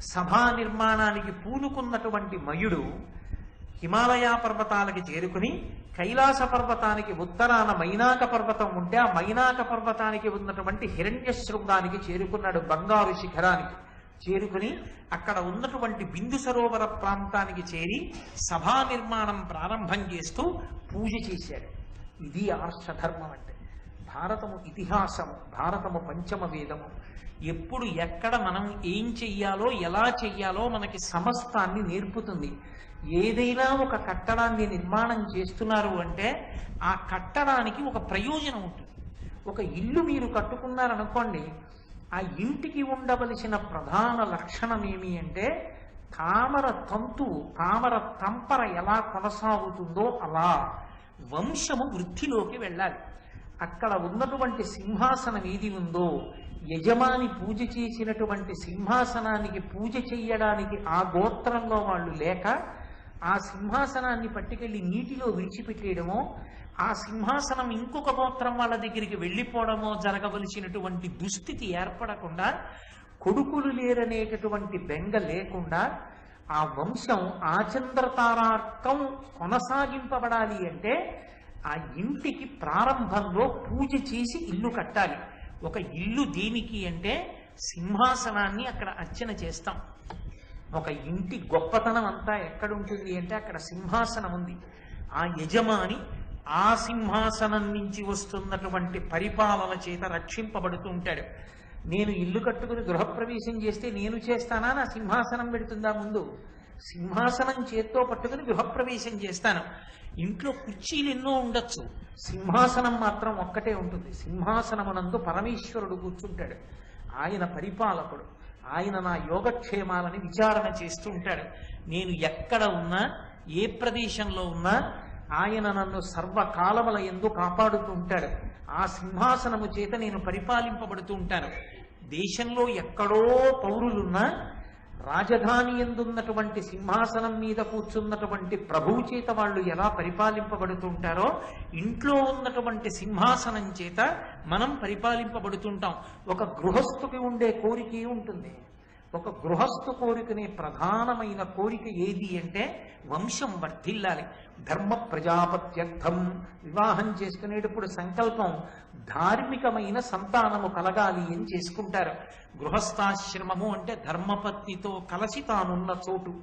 సభా నిర్మాణానికి పూనుకున్నటువంటి మయుడు హిమాలయ పర్వతాలకి చేరుకుని కైలాస పర్వతానికి ఉత్తరాన మైనాక పర్వతం ఉంటే ఆ మైనాక పర్వతానికి ఉన్నటువంటి హిరణ్య శృంగానికి చేరుకున్నాడు బంగారు శిఖరానికి. చేరుకుని అక్కడ ఉన్నటువంటి బిందు సరోవర ప్రాంతానికి చేరి సభా నిర్మాణం ప్రారంభం చేస్తూ పూజ చేశాడు. ఇది ఆర్షధర్మం అంటే భారతము ఇతిహాసము భారతము పంచమ వేదము. ఎప్పుడు ఎక్కడ మనం ఏం చెయ్యాలో ఎలా చెయ్యాలో మనకి సమస్తాన్ని నేర్పుతుంది. ఏదైనా ఒక కట్టడాన్ని నిర్మాణం చేస్తున్నారు అంటే ఆ కట్టడానికి ఒక ప్రయోజనం ఉంటుంది. ఒక ఇల్లు మీరు కట్టుకున్నారనుకోండి ఆ ఇంటికి ఉండవలసిన ప్రధాన లక్షణం ఏమి అంటే తామర తంతువు తామర తంపర ఎలా కొనసాగుతుందో అలా వంశము వృద్ధిలోకి వెళ్ళాలి. అక్కడ ఉన్నటువంటి సింహాసనం ఏది ఉందో యజమాని పూజ చేసినటువంటి సింహాసనానికి పూజ చెయ్యడానికి ఆ గోత్రంలో వాళ్ళు లేక ఆ సింహాసనాన్ని పట్టుకెళ్ళి నీటిలో విడిచిపెట్టేయడమో ఆ సింహాసనం ఇంకొక గోత్రం వాళ్ళ దగ్గరికి వెళ్ళిపోవడమో జరగవలసినటువంటి దుస్థితి ఏర్పడకుండా కొడుకులు లేరనేటటువంటి బెంగ లేకుండా ఆ వంశం ఆచంద్రతారార్కం కొనసాగింపబడాలి అంటే ఆ ఇంటికి ప్రారంభంలో పూజ చేసి ఇల్లు కట్టాలి. ఒక ఇల్లు దేనికి అంటే సింహాసనాన్ని అక్కడ అర్చన చేస్తాం. ఒక ఇంటి గొప్పతనం అంతా ఎక్కడుంటుంది అంటే అక్కడ సింహాసనం ఉంది. ఆ యజమాని ఆ సింహాసనం నుంచి వస్తున్నటువంటి పరిపాలన చేత రక్షింపబడుతూ ఉంటాడు. నేను ఇల్లు కట్టుకుని గృహప్రవేశం చేస్తే నేను చేస్తానా? నా సింహాసనం పెడుతుందా ముందు? సింహాసనం చేత్తో పట్టుకుని గృహప్రవేశం చేస్తాను. ఇంట్లో కుర్చీలు ఎన్నో ఉండొచ్చు. సింహాసనం మాత్రం ఒక్కటే ఉంటుంది. సింహాసనమునందు పరమేశ్వరుడు కూర్చుంటాడు. ఆయన పరిపాలకుడు. ఆయన నా యోగక్షేమాలని విచారణ చేస్తూ ఉంటాడు. నేను ఎక్కడ ఉన్నా ఏ ప్రదేశంలో ఉన్నా ఆయన నన్ను సర్వకాలముల ఎందు కాపాడుతూ ఉంటాడు. ఆ సింహాసనము చేత నేను పరిపాలింపబడుతూ ఉంటాను. దేశంలో ఎక్కడో పౌరులున్నా రాజధాని ఎందున్నటువంటి సింహాసనం మీద కూర్చున్నటువంటి ప్రభువు చేత వాళ్ళు ఎలా పరిపాలింపబడుతుంటారో ఇంట్లో ఉన్నటువంటి సింహాసనం చేత మనం పరిపాలింపబడుతుంటాం. ఒక గృహస్థుకి ఉండే కోరిక ఉంటుంది. ఒక గృహస్థు కోరికనే ప్రధానమైన కోరిక ఏది అంటే వంశం వర్ధిల్లాలి. ధర్మ ప్రజాపత్యర్థం. వివాహం చేసుకునేటప్పుడు సంకల్పం ధార్మికమైన సంతానము కలగాలి అని చేసుకుంటారు. గృహస్థాశ్రమము అంటే ధర్మపత్నితో కలిసి తానున్న చోటు.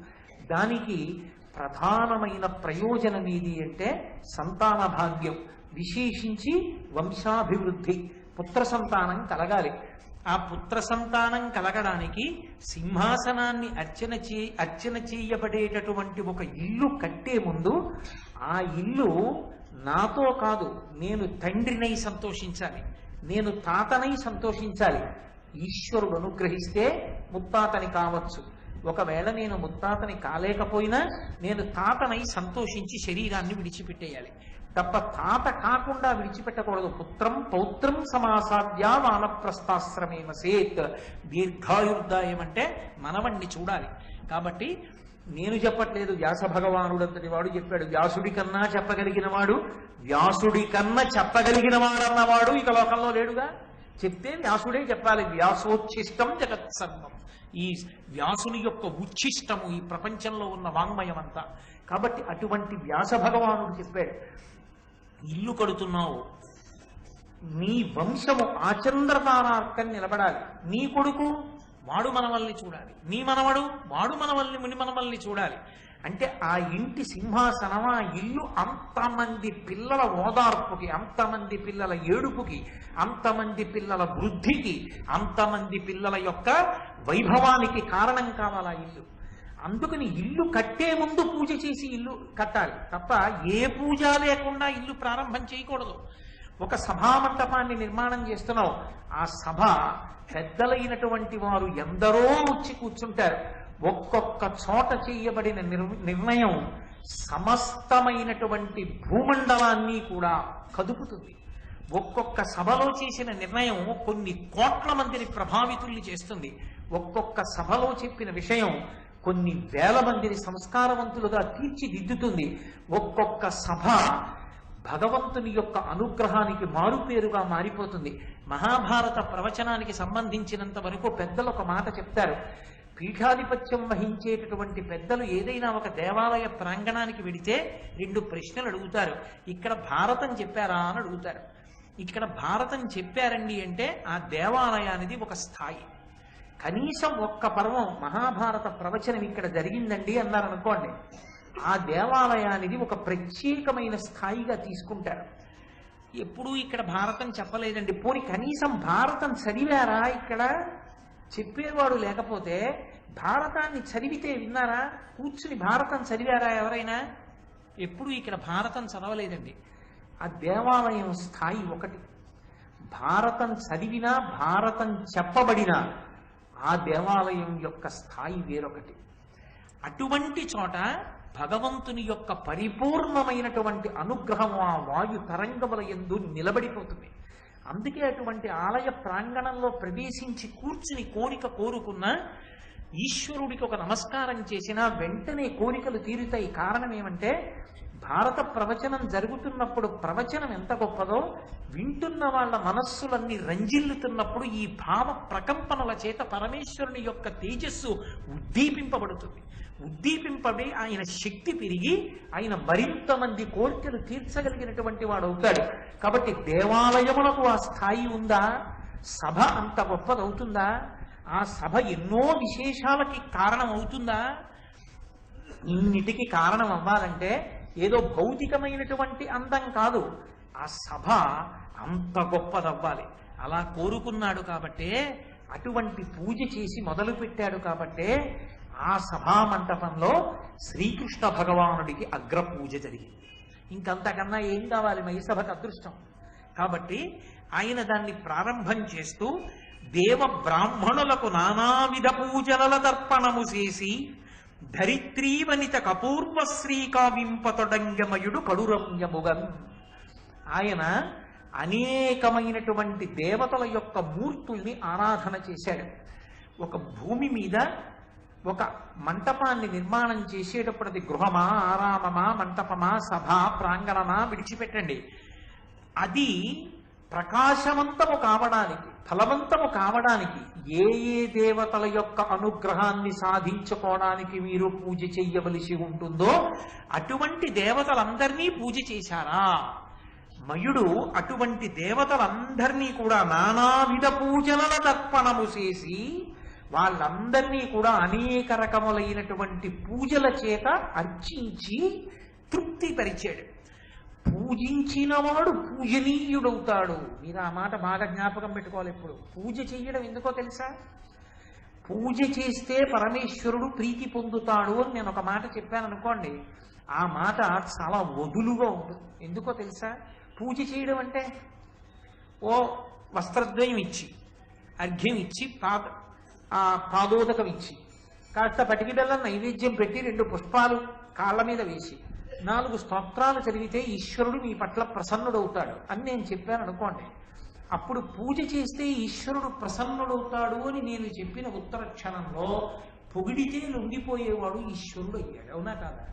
దానికి ప్రధానమైన ప్రయోజనం ఏది అంటే సంతాన భాగ్యం. విశేషించి వంశాభివృద్ధి పుత్ర సంతానం కలగాలి. ఆ పుత్ర సంతానం కలగడానికి సింహాసనాన్ని అర్చన చే అర్చన చేయబడేటటువంటి ఒక ఇల్లు కట్టే ముందు ఆ ఇల్లు నాతో కాదు నేను తండ్రినై సంతోషించాలి నేను తాతనై సంతోషించాలి. ఈశ్వరుడు అనుగ్రహిస్తే ముత్తాతని కావచ్చు. ఒకవేళ నేను ముత్తాతని కాలేకపోయినా నేను తాతనై సంతోషించి శరీరాన్ని విడిచిపెట్టేయాలి. తప్ప తాత కాకుండా విడిచిపెట్టకూడదు. పుత్రం పౌత్రం సమాసాద్యా వానప్రస్థాశ్రమేమ సేత్. దీర్ఘాయుర్దాయం అంటే మనవణ్ణి చూడాలి. కాబట్టి నేను చెప్పట్లేదు వ్యాస భగవానుడు అంతటి వాడు చెప్పాడు. వ్యాసుడి కన్నా చెప్పగలిగిన వాడు వ్యాసుడి కన్నా చెప్పగలిగిన వాడన్నవాడు ఇక లోకంలో లేడుగా? చెప్తే వ్యాసుడే చెప్పాలి. వ్యాసోచ్ఛిష్టం జగత్ సర్వం ఈ వ్యాసుని యొక్క ఉచ్ఛిష్టము ఈ ప్రపంచంలో ఉన్న వాంగ్మయం అంతా కాబట్టి అటువంటి వ్యాస భగవానుడు చెప్పాడు. ఇల్లు కడుతున్నావు. నీ వంశము ఆచంద్రతారార్కం నిలబడాలి. నీ కొడుకు వాడు మనవల్ని చూడాలి. నీ మనవడు వాడు మనవల్ని ముని మనవల్ని చూడాలి. అంటే ఆ ఇంటి సింహాసనం ఆ ఇల్లు అంతమంది పిల్లల ఓదార్పుకి అంతమంది పిల్లల ఏడుపుకి అంతమంది పిల్లల వృద్ధికి అంతమంది పిల్లల యొక్క వైభవానికి కారణం కావాలి ఆ ఇల్లు? అందుకని ఇల్లు కట్టే ముందు పూజ చేసి ఇల్లు కట్టాలి. తప్ప ఏ పూజ లేకుండా ఇల్లు ప్రారంభం చేయకూడదు. ఒక సభామంటపాన్ని నిర్మాణం చేస్తున్నావు. ఆ సభ పెద్దలైనటువంటి వారు ఎందరో వచ్చి కూర్చుంటారు. ఒక్కొక్క చోట చేయబడిన నిర్- నిర్ణయం సమస్తమైనటువంటి భూమండలాన్ని కూడా కదుపుతుంది. ఒక్కొక్క సభలో చేసిన నిర్ణయం కొన్ని కోట్ల మందిని ప్రభావితుల్ని చేస్తుంది. ఒక్కొక్క సభలో చెప్పిన విషయం కొన్ని వేల మందిని సంస్కారవంతులుగా తీర్చిదిద్దుతుంది. ఒక్కొక్క సభ భగవంతుని యొక్క అనుగ్రహానికి మారుపేరుగా మారిపోతుంది. మహాభారత ప్రవచనానికి సంబంధించినంత వరకు పెద్దలు ఒక మాట చెప్తారు. పీఠాధిపత్యం వహించేటటువంటి పెద్దలు ఏదైనా ఒక దేవాలయ ప్రాంగణానికి వెడితే రెండు ప్రశ్నలు అడుగుతారు. ఇక్కడ భారతం చెప్పారా అని అడుగుతారు. ఇక్కడ భారతం చెప్పారండి అంటే ఆ దేవాలయానిది ఒక స్థాయి. కనీసం ఒక్క పర్వం మహాభారత ప్రవచనం ఇక్కడ జరిగిందండి అన్నారు అనుకోండి. ఆ దేవాలయానికి ఒక ప్రత్యేకమైన స్థాయిగా తీసుకుంటారు. ఎప్పుడూ ఇక్కడ భారతం చెప్పలేదండి. పోని కనీసం భారతం చదివారా ఇక్కడ? చెప్పేవాడు లేకపోతే భారతాన్ని చదివితే విన్నారా? కూర్చుని భారతం చదివారా ఎవరైనా? ఎప్పుడూ ఇక్కడ భారతం చదవలేదండి. ఆ దేవాలయం స్థాయి ఒకటి. భారతం చదివినా భారతం చెప్పబడినా ఆ దేవాలయం యొక్క స్థాయి వేరొకటి. అటువంటి చోట భగవంతుని యొక్క పరిపూర్ణమైనటువంటి అనుగ్రహం ఆ వాయు తరంగముల ఎందు నిలబడిపోతుంది. అందుకే అటువంటి ఆలయ ప్రాంగణంలో ప్రవేశించి కూర్చుని కోరిక కోరుకున్న ఈశ్వరుడికి ఒక నమస్కారం చేసినా వెంటనే కోరికలు తీరుతాయి. కారణం ఏమంటే భారత ప్రవచనం జరుగుతున్నప్పుడు ప్రవచనం ఎంత గొప్పదో వింటున్న వాళ్ళ మనస్సులన్నీ రంజిల్లుతున్నప్పుడు ఈ భావ ప్రకంపనల చేత పరమేశ్వరుని యొక్క తేజస్సు ఉద్దీపింపబడుతుంది. ఉద్దీపింపబడి ఆయన శక్తి పెరిగి ఆయన మరింత మంది కోరికలు తీర్చగలిగినటువంటి వాడు అవుతాడు. కాబట్టి దేవాలయములకు ఆ స్థాయి ఉందా? సభ అంత గొప్పదవుతుందా? ఆ సభ ఎన్నో విశేషాలకి కారణం అవుతుందా ఇన్నిటికి కారణం అవ్వాలంటే ఏదో భౌతికమైనటువంటి అందం కాదు. ఆ సభ అంత గొప్పదవ్వాలి. అలా కోరుకున్నాడు కాబట్టే అటువంటి పూజ చేసి మొదలు పెట్టాడు కాబట్టే ఆ సభా మంటపంలో శ్రీకృష్ణ భగవానుడికి అగ్ర పూజ జరిగింది. ఇంకంతకన్నా ఏం కావాలి? మై సభకు అదృష్టం. కాబట్టి ఆయన దాన్ని ప్రారంభం చేస్తూ దేవ బ్రాహ్మణులకు నానావిధ పూజల తర్పణము చేసి ధరిత్రీవనిత కపూర్వ శ్రీకావింపతొడంగమయుడు కడురమ్యముగన్. ఆయన అనేకమైనటువంటి దేవతల యొక్క మూర్తుల్ని ఆరాధన చేశాడు. ఒక భూమి మీద ఒక మంటపాన్ని నిర్మాణం చేసేటప్పుడు అది గృహమా ఆరామమా మంటపమా సభ ప్రాంగణమా విడిచిపెట్టండి. అది ప్రకాశవంతము కావడానికి ఫలవంతము కావడానికి ఏ ఏ దేవతల యొక్క అనుగ్రహాన్ని సాధించుకోవడానికి మీరు పూజ చెయ్యవలసి ఉంటుందో అటువంటి దేవతలందరినీ పూజ చేశారా? మయుడు అటువంటి దేవతలందరినీ కూడా నానావిధ పూజలను తర్పణము చేసి వాళ్ళందరినీ కూడా అనేక రకములైనటువంటి పూజల చేత అర్చించి తృప్తిపరిచాడు. పూజించిన వాడు పూజనీయుడవుతాడు. మీరు ఆ మాట బాగా జ్ఞాపకం పెట్టుకోవాలి ఇప్పుడు పూజ చెయ్యడం ఎందుకో తెలుసా? పూజ చేస్తే పరమేశ్వరుడు ప్రీతి పొందుతాడు అని నేను ఒక మాట చెప్పాను అనుకోండి ఆ మాట చాలా వదులుగా ఉంటుంది. ఎందుకో తెలుసా? పూజ చేయడం అంటే ఓ వస్త్రద్వయం ఇచ్చి అర్ఘ్యం ఇచ్చి పాద ఆ పాదోదకం ఇచ్చి కాస్త పటికి బెల్లం నైవేద్యం పెట్టి రెండు పుష్పాలు కాళ్ళ మీద వేసి నాలుగు స్తోత్రాలు చదివితే ఈశ్వరుడు మీ పట్ల ప్రసన్నుడవుతాడు అని నేను చెప్పాను అనుకోండి. అప్పుడు పూజ చేస్తే ఈశ్వరుడు ప్రసన్నుడవుతాడు అని నేను చెప్పిన ఉత్తర క్షణంలో పొగిడితే లొంగిపోయేవాడు ఈశ్వరుడు అయ్యాడు. అవునా కాదా?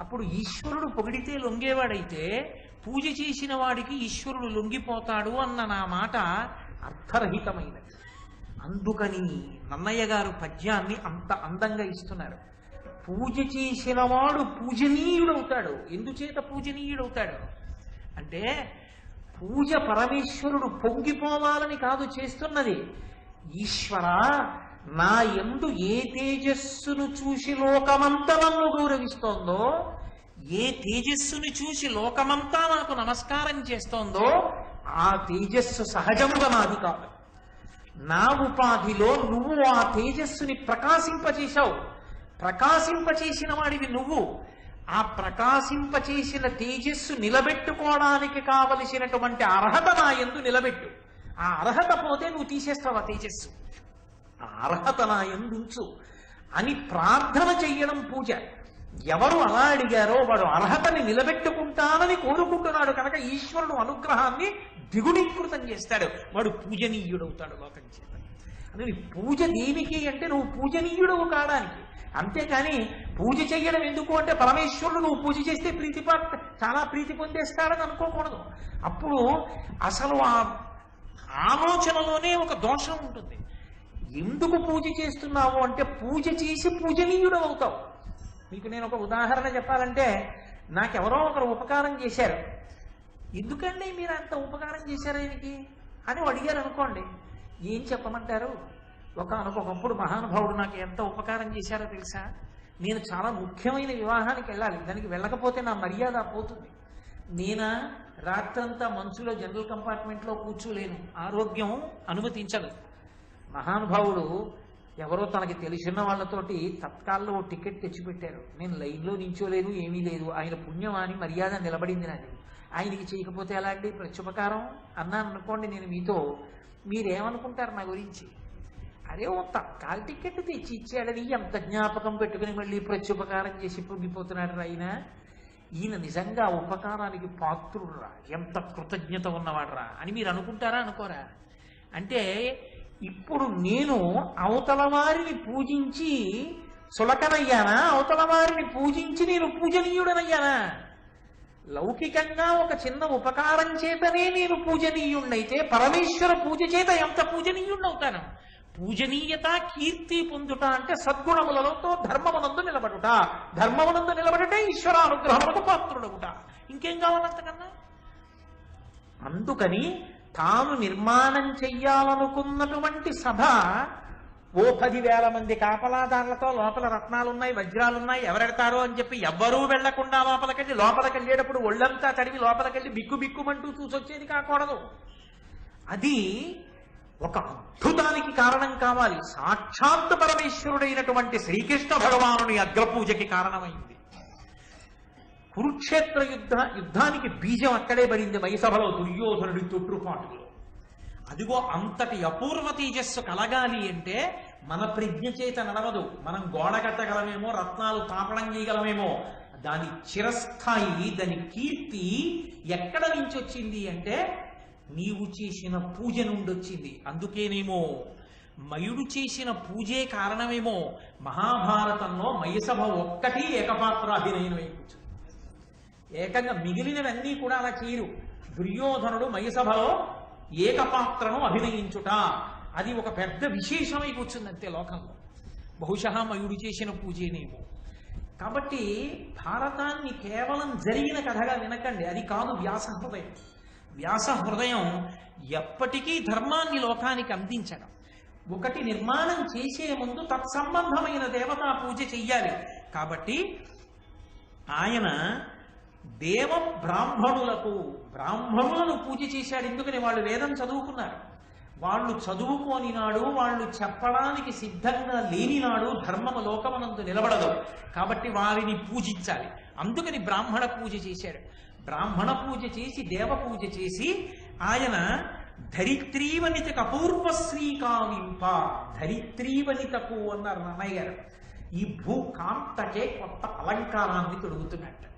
అప్పుడు ఈశ్వరుడు పొగిడితే లొంగేవాడైతే పూజ చేసిన వాడికి ఈశ్వరుడు లొంగిపోతాడు అన్న నా మాట అర్థరహితమైనది. అందుకని నన్నయ్య గారు పద్యాన్ని అంత అందంగా ఇస్తున్నారు. పూజ చేసిన వాడు పూజనీయుడవుతాడు. ఎందుచేత పూజనీయుడవుతాడు? అంటే పూజ పరమేశ్వరుడు పొంగిపోవాలని కాదు చేస్తున్నది. ఈశ్వర నా ఎందు ఏ తేజస్సును చూసి లోకమంతా నన్ను గౌరవిస్తోందో ఏ తేజస్సుని చూసి లోకమంతా నాకు నమస్కారం చేస్తోందో ఆ తేజస్సు సహజముగా నాది కాదు. నా ఉపాధిలో నువ్వు ఆ తేజస్సుని ప్రకాశింపజేశావు. ప్రకాశింపచేసిన వాడివి నువ్వు. ఆ ప్రకాశింపచేసిన తేజస్సు నిలబెట్టుకోవడానికి కావలసినటువంటి అర్హత నా ఎందు నిలబెట్టు. ఆ అర్హత పోతే నువ్వు తీసేస్తావు ఆ తేజస్సు. ఆ అర్హత నా ఎందుంచు అని ప్రార్థన చెయ్యడం పూజ. ఎవరు అలా అడిగారో వాడు అర్హతని నిలబెట్టుకుంటానని కోరుకుంటున్నాడు కనుక ఈశ్వరుడు అనుగ్రహాన్ని ద్విగుణీకృతం చేస్తాడు. వాడు పూజనీయుడవుతాడు లోకం చేత. అందుకని పూజ దేనికి అంటే నువ్వు పూజనీయుడవు కావడానికి అంతేకాని పూజ చేయడం ఎందుకు అంటే పరమేశ్వరుడు నువ్వు పూజ చేస్తే ప్రీతి చాలా ప్రీతి పొందేస్తాడని అనుకోకూడదు. అప్పుడు అసలు ఆ ఆలోచనలోనే ఒక దోషం ఉంటుంది. ఎందుకు పూజ చేస్తున్నావు అంటే పూజ చేసి పూజనీయుడు అవుతావు. మీకు నేను ఒక ఉదాహరణ చెప్పాలంటే నాకెవరో ఒకరు ఉపకారం చేశారు. ఎందుకండి మీరు అంత ఉపకారం చేశారు ఆయనకి? అని అడిగారు అనుకోండి ఏం చెప్పమంటారు? ఒక ఒకప్పుడు మహానుభావుడు నాకు ఎంత ఉపకారం చేశారో తెలుసా? నేను చాలా ముఖ్యమైన వివాహానికి వెళ్ళాలి. దానికి వెళ్ళకపోతే నా మర్యాద పోతుంది. నేనా రాత్రంతా మంచులో జనరల్ కంపార్ట్మెంట్లో కూర్చోలేను. ఆరోగ్యం అనుమతించదు. మహానుభావుడు ఎవరో తనకి తెలిసిన వాళ్ళతోటి తత్కాల్లో ఓ టికెట్ తెచ్చిపెట్టారు. నేను లైన్లో నించోలేదు ఏమీ లేదు. ఆయన పుణ్యం అని మర్యాద నిలబడింది నాది ఆయనకి చేయకపోతే ఎలా అండి? ప్రత్యుపకారం? అన్నాను అనుకోండి నేను మీతో మీరేమనుకుంటారు నా గురించి? అరే ఓ తత్కాల టికెట్ తెచ్చి ఇచ్చాడని ఎంత జ్ఞాపకం పెట్టుకుని మళ్ళీ ప్రత్యుపకారం చేసి పొంగిపోతున్నాడు ఆయన ఈయన నిజంగా ఉపకారానికి పాత్రుడురా. ఎంత కృతజ్ఞత ఉన్నవాడురా అని మీరు అనుకుంటారా అనుకోరా? అంటే ఇప్పుడు నేను అవతల వారిని పూజించి సులకనయ్యానా? అవతల వారిని పూజించి నేను పూజనీయుడనయ్యానా? లౌకికంగా ఒక చిన్న ఉపకారం చేతనే నేను పూజనీయుణ్ణైతే పరమేశ్వర పూజ చేత ఎంత పూజనీయుణ్ణవుతాను? పూజనీయత కీర్తి పొందుట అంటే సద్గుణములతో ధర్మమునందు నిలబడుట. ధర్మమునందు నిలబడుట ఈశ్వర అనుగ్రహములకు పాత్రుడవుట ఇంకేం కావాలంతకన్నా అందుకని తాను నిర్మాణం చెయ్యాలనుకున్నటువంటి సభ ఓ పదివేల మంది కాపలాదారులతో లోపల రత్నాలున్నాయి వజ్రాలున్నాయి ఎవరెడతారో అని చెప్పి ఎవ్వరూ వెళ్ళకుండా లోపలికెళ్ళి లోపలికెళ్ళేటప్పుడు ఒళ్ళంతా తడివి లోపలికెళ్ళి బిక్కు బిక్కుమంటూ చూసొచ్చేది కాకూడదు. అది ఒక అద్భుతానికి కారణం కావాలి. సాక్షాత్ పరమేశ్వరుడైనటువంటి శ్రీకృష్ణ భగవానుని అగ్రపూజకి కారణమైంది. కురుక్షేత్ర యుద్ధ యుద్ధానికి బీజం అక్కడే పడింది వైసభలో దుర్యోధనుడి తొట్టుపాటులో అదిగో అంతటి అపూర్వ తేజస్సు కలగాలి అంటే మన ప్రజ్ఞ చేత నడవదు. మనం గోడ కట్టగలమేమో రత్నాలు తాపడం చేయగలమేమో. దాని చిరస్థాయి దాని కీర్తి ఎక్కడ నుంచి వచ్చింది అంటే నీవు చేసిన పూజ నుండి వచ్చింది. అందుకేనేమో మయుడు చేసిన పూజే కారణమేమో మహాభారతంలో మయసభ ఒక్కటి ఏకపాత్రాభినయం అయిపోతుంది ఏకంగా మిగిలినవన్నీ కూడా అలా చేయరు. దుర్యోధనుడు మయసభలో ఏకపాత్రను అభినయించుట. అది ఒక పెద్ద విశేషమై కూర్చుంది లోకంలో. బహుశా మయుడు చేసిన పూజేనేమో కాబట్టి భారతాన్ని కేవలం జరిగిన కథగా వినకండి. అది కాదు వ్యాస హృదయం. వ్యాస హృదయం ఎప్పటికీ ధర్మాన్ని లోకానికి అందించడం. ఒకటి నిర్మాణం చేసే ముందు తత్సంబంధమైన దేవతా పూజ చెయ్యాలి. కాబట్టి ఆయన దేవ బ్రాహ్మణులకు బ్రాహ్మణులను పూజ చేశాడు ఎందుకని వాళ్ళు వేదం చదువుకున్నారు. వాళ్ళు చదువుకోని నాడు వాళ్ళు చెప్పడానికి సిద్ధంగా లేని నాడు ధర్మము లోకమనందు నిలబడదు. కాబట్టి వారిని పూజించాలి. అందుకని బ్రాహ్మణ పూజ చేశాడు. బ్రాహ్మణ పూజ చేసి దేవ పూజ చేసి ఆయన ధరిత్రీవనితకు అపూర్వ శ్రీకామింప ధరిత్రీవనితకు అన్నారు నన్నయ్య గారు. ఈ భూకాంతకే కొత్త అలంకారాన్ని తొడుగుతున్నట్టు.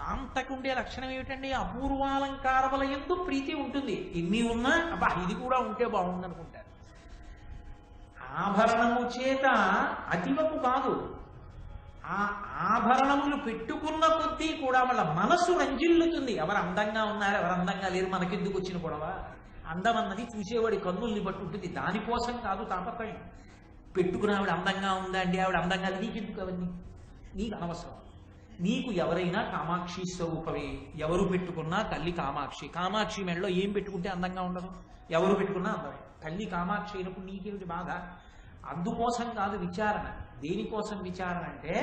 కాంతకుండే లక్షణం ఏమిటండి? అపూర్వాలంకారముల ఎందు ప్రీతి ఉంటుంది. ఎన్ని ఉన్నా అబ్బా ఇది కూడా ఉంటే బాగుందనుకుంటారు. ఆభరణము చేత అతివకు కాదు. ఆ ఆభరణములు పెట్టుకున్న కొద్దీ కూడా వాళ్ళ మనసు రంజిల్లుతుంది. ఎవరు అందంగా ఉన్నారు ఎవరు అందంగా లేరు మనకెందుకు వచ్చిన గొడవ? అందం అన్నది చూసేవాడి కన్నుల్ని బట్టి ఉంటుంది. దానికోసం కాదు తాపత్రయం. పెట్టుకున్న ఆవిడ అందంగా ఉందా అండి? ఆవిడ అందంగా నీకెందుకు అవన్నీ? నీకు అనవసరం నీకు ఎవరైనా కామాక్షి స్వరూపమే. ఎవరు పెట్టుకున్నా తల్లి కామాక్షి. కామాక్షి మెడలో ఏం పెట్టుకుంటే అందంగా ఉండదు? ఎవరు పెట్టుకున్నా అందమే తల్లి కామాక్షి అయినప్పుడు నీకేమిటి బాధ? అందుకోసం కాదు విచారణ. దేనికోసం విచారణ అంటే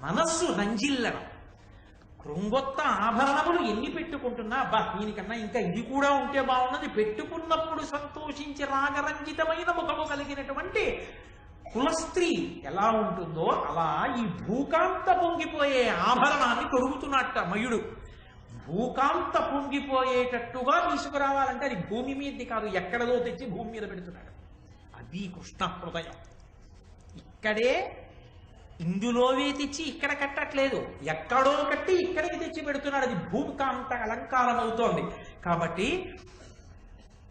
మనస్సు రంజిల్లడం కృంగొత్త ఆభరణములు ఎన్ని పెట్టుకుంటున్నా బా దీనికన్నా ఇంకా ఇది కూడా ఉంటే బాగున్నది పెట్టుకున్నప్పుడు సంతోషించి రాగరంజితమైన ముఖము కలిగినటువంటి కులస్త్రీ ఎలా ఉంటుందో అలా ఈ భూకాంత పొంగిపోయే ఆభరణాన్ని తొడుగుతున్నట్ట మయుడు. భూకాంత పొంగిపోయేటట్టుగా తీసుకురావాలంటే అది భూమి మీదది కాదు ఎక్కడదో తెచ్చి భూమి మీద పెడుతున్నాడు. అది కృష్ణ హృదయం. ఇక్కడే ఇందులోవే తెచ్చి ఇక్కడ కట్టట్లేదు. ఎక్కడో కట్టి ఇక్కడికి తెచ్చి పెడుతున్నాడు. అది భూమికాంత అలంకారం అవుతోంది కాబట్టి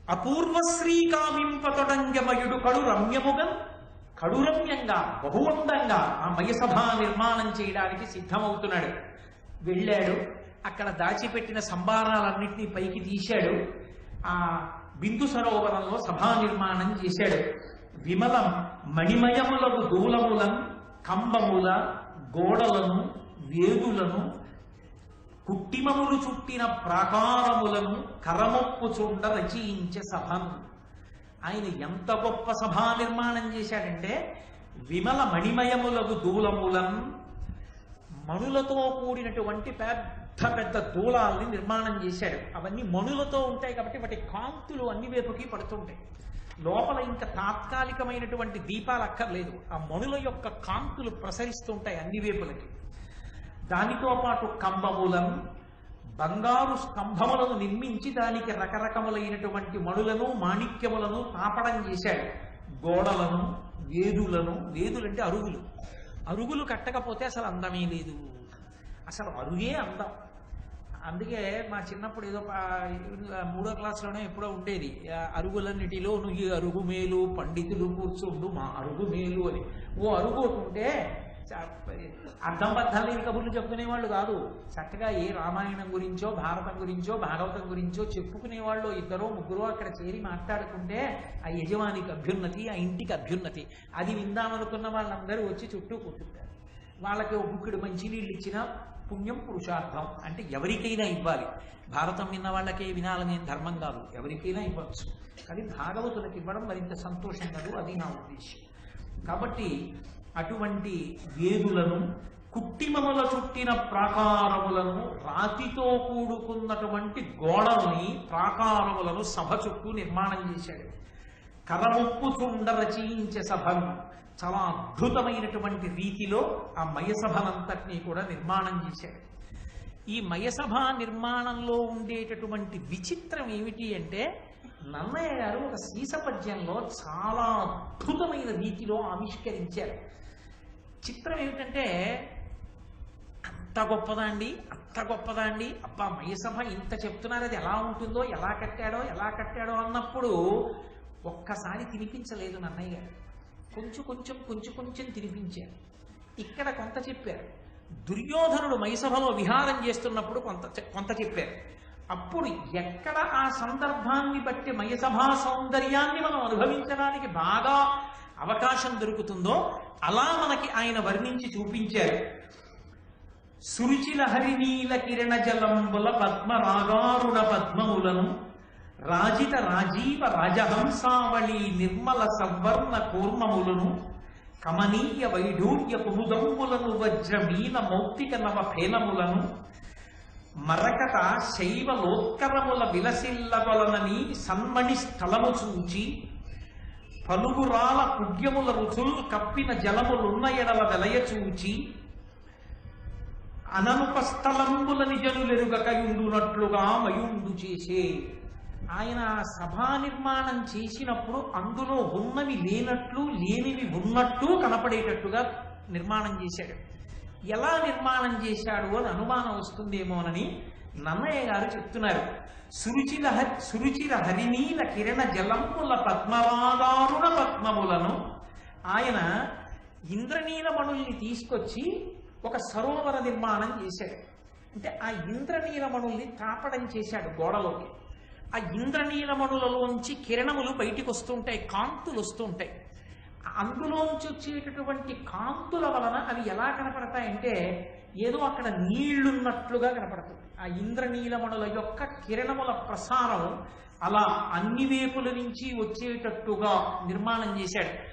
అపూర్వ శ్రీకామింపతొడంగమయుడు కడు రమ్యముగం కడురమ్యంగా బహువందంగా ఆ మయసభ నిర్మాణం చేయడానికి సిద్ధమవుతున్నాడు. వెళ్ళాడు అక్కడ దాచిపెట్టిన సంభారాలన్నింటినీ పైకి తీశాడు ఆ బిందు సరోవరంలో సభా నిర్మాణం చేశాడు. విమలం మణిమయములకు దూలములను కంబముల గోడలను వేదులను కుట్టిమములు చుట్టిన ప్రాకారములను కరమొప్పు చుండ రచయించే సభను. ఆయన ఎంత గొప్ప సభా నిర్మాణం చేశాడంటే విమల మణిమయములకు దూలమూలం మణులతో కూడినటువంటి పెద్ద పెద్ద దూలాల్ని నిర్మాణం చేశాడు. అవన్నీ మణులతో ఉంటాయి కాబట్టి వాటి కాంతులు అన్ని వైపుకి పడుతుంటాయి. లోపల ఇంకా తాత్కాలికమైనటువంటి దీపాలు అక్కర్లేదు. ఆ మణుల యొక్క కాంతులు ప్రసరిస్తుంటాయి అన్ని వైపులకి. దానితో పాటు కంబమూలం బంగారు స్తంభములను నిర్మించి దానికి రకరకములైనటువంటి మణులను మాణిక్యములను తాపడం చేశాడు. గోడలను వేదులను వేదులంటే అరుగులు. అరుగులు కట్టకపోతే అసలు అందమే లేదు. అసలు అరుగే అందం. అందుకే మా చిన్నప్పుడు ఏదో మూడో క్లాస్లోనే ఎప్పుడో ఉండేది. అరుగులన్నిటిలో నువ్వు అరుగు మేలు పండితులు కూర్చుండు మా అరుగు మేలు అని. ఓ అరుగు ఒకటి ఉంటే అర్థం బద్ధాలు లేని కబుర్లు చెప్పుకునేవాళ్ళు కాదు. చక్కగా ఏ రామాయణం గురించో భారతం గురించో భాగవతం గురించో చెప్పుకునేవాళ్ళు ఇద్దరో ముగ్గురో అక్కడ చేరి మాట్లాడుకుంటే ఆ యజమానికి అభ్యున్నతి ఆ ఇంటికి అభ్యున్నతి. అది విందామనుకున్న వాళ్ళందరూ వచ్చి చుట్టూ కూర్చుంటారు. వాళ్ళకి ఒక బుక్కుడు మంచినీళ్ళు ఇచ్చిన పుణ్యం పురుషార్థం అంటే ఎవరికైనా ఇవ్వాలి. భారతం విన్న వాళ్ళకే వినాలనే ధర్మం కాదు. ఎవరికైనా ఇవ్వచ్చు. కానీ భాగవతులకు ఇవ్వడం మరింత సంతోషం కాదు. అది నా ఉద్దేశం. కాబట్టి అటువంటి వేదులను కుట్టిమముల చుట్టిన ప్రాకారములను రాతితో కూడుకున్నటువంటి గోడల్ని ప్రాకారములను సభ చుట్టూ నిర్మాణం చేశాడు. కరముప్పు చుండ రచయించే సభను. చాలా అద్భుతమైనటువంటి రీతిలో ఆ మయసభనంతటినీ కూడా నిర్మాణం చేశాడు. ఈ మయసభ నిర్మాణంలో ఉండేటటువంటి విచిత్రం ఏమిటి అంటే నన్నయ్య గారు ఒక సీస పద్యంలో చాలా అద్భుతమైన రీతిలో ఆవిష్కరించారు. చిత్రం ఏమిటంటే అంత గొప్పదా అండి? అంత గొప్పదా అండి? అబ్బా మయసభ ఇంత చెప్తున్నారు అది ఎలా ఉంటుందో ఎలా కట్టాడో ఎలా కట్టాడో అన్నప్పుడు ఒక్కసారి తినిపించలేదు నన్నయ్య గారు. కొంచెం కొంచెం కొంచెం కొంచెం తినిపించారు. ఇక్కడ కొంత చెప్పారు. దుర్యోధనుడు మైసభలో విహారం చేస్తున్నప్పుడు కొంత కొంత చెప్పారు. అప్పుడు ఎక్కడ ఆ సందర్భాన్ని బట్టి మయసభా సౌందర్యాన్ని మనం అనుభవించడానికి బాగా అవకాశం దొరుకుతుందో అలా మనకి ఆయన వర్ణించి చూపించారు. సురుచిలహరి నీల కిరణ జలంబుల పద్మరాగారుణ పద్మములను రాజిత రాజీవ రాజహంసావళి నిర్మల సవర్ణ కూర్మములను కమనీయ వైఢూర్య కుముదంబులను వజ్రమీన మౌక్తిక నవ ఫేనములను మరకట శైవలోత్కరముల విలసిల్లగొలనని సన్మణి స్థలము చూచి పలుగురాల కుడ్యముల రుచులు కప్పిన జలములున్న ఎడల వెలయ చూచి అననుపస్థలంబుల నిజనులెరుగకయుండునట్లుగా మయుండు చేసే. ఆయన సభా నిర్మాణం చేసినప్పుడు అందులో ఉన్నవి లేనట్లు లేనివి ఉన్నట్టు కనపడేటట్టుగా నిర్మాణం చేశాడు. ఎలా నిర్మాణం చేశాడు అని అనుమానం వస్తుందేమోనని నన్నయ్య గారు చెప్తున్నారు. సురుచిల సురుచిర హరినీల కిరణ జలంబుల పద్మవాదారుణ పద్మములను ఆయన ఇంద్రనీలమణుల్ని తీసుకొచ్చి ఒక సరోవర నిర్మాణం చేశాడు. అంటే ఆ ఇంద్రనీలమణుల్ని తాపడం చేశాడు గోడలోకి. ఆ ఇంద్రనీలమణులలోంచి కిరణములు బయటికి వస్తుంటాయి కాంతులు వస్తుంటాయి అందులోంచి వచ్చేటటువంటి కాంతుల వలన అవి ఎలా కనపడతాయంటే ఏదో అక్కడ నీళ్ళున్నట్లుగా కనపడుతుంది ఆ ఇంద్రనీలమణుల యొక్క కిరణముల ప్రసారం అలా అన్ని వేపుల నుంచి వచ్చేటట్టుగా నిర్మాణం చేశాడు.